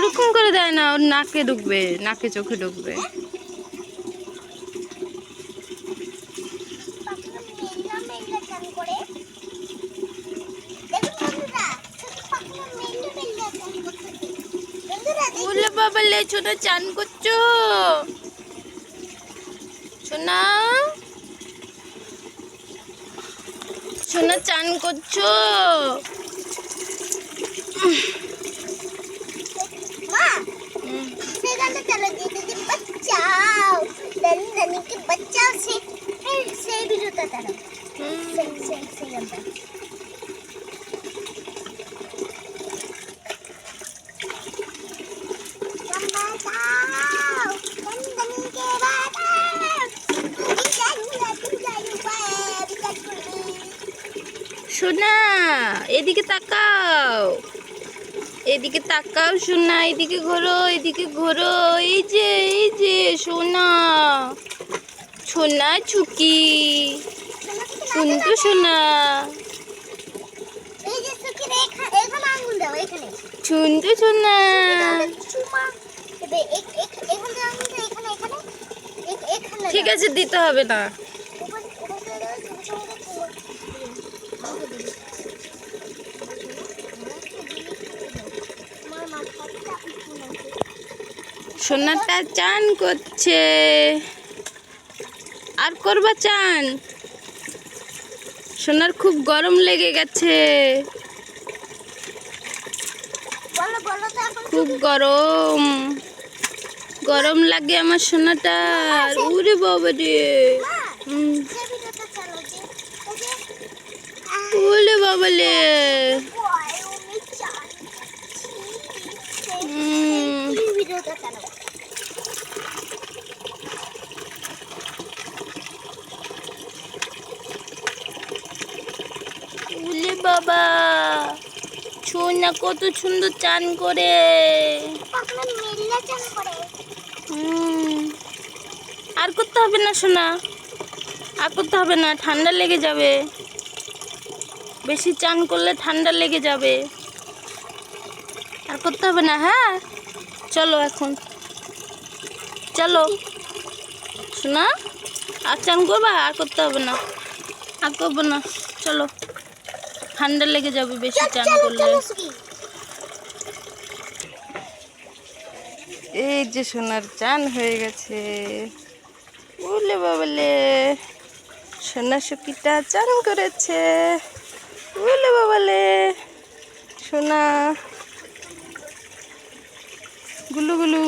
ওরকম করে দেয় না, ওর নাকে ঢুকবে, নাকে চোখে ঢুকবে। বাবা লে ছোনা চান করছ? সোনা? সোনা, চান করছ? ওকে বাচ্চাও সেই সেই ভিডিওটা তারা সেই সেই সেই আমরা। সোনা, এদিকে তাকাও। এদিকে তাকাও সোনা, এদিকে ঘোরো এদিকে ঘোরো। এই যে এই যে, সোনা। সোনা চুকি শুনতো সোনা শুনতো সোনা ঠিক আছে দিতে হবে না। সোনাটা চান করছে আর করবা চান? সোনার খুব গরম লেগে গেছে। খুব গরম। গরম লাগে আমার সোনাটার উরে বাবা রে ওলে বাবা লে ভয়, আমি চান করছি। হুম, সেই ভিডিওটা চালাও। উলে বাবা। সোনা কত সুন্দর চান করে। আর করতে হবে না সোনা। আর করতে হবে না ঠান্ডা লেগে যাবে। বেশি চান করলে ঠান্ডা লেগে যাবে। আর করতে হবে না হ্যাঁ? চলো এখন। চলো। শোনা আর চান করবা? আর করতে হবে না। আর করব না। চলো। ঠান্ডা লেগে যাবে বেশি চান করলে। এই যে সোনার চান হয়ে গেছে। বলে বাবলে সোনা সখীটা চান করেছে। বলে বাবালে সোনা গুলু গুলু।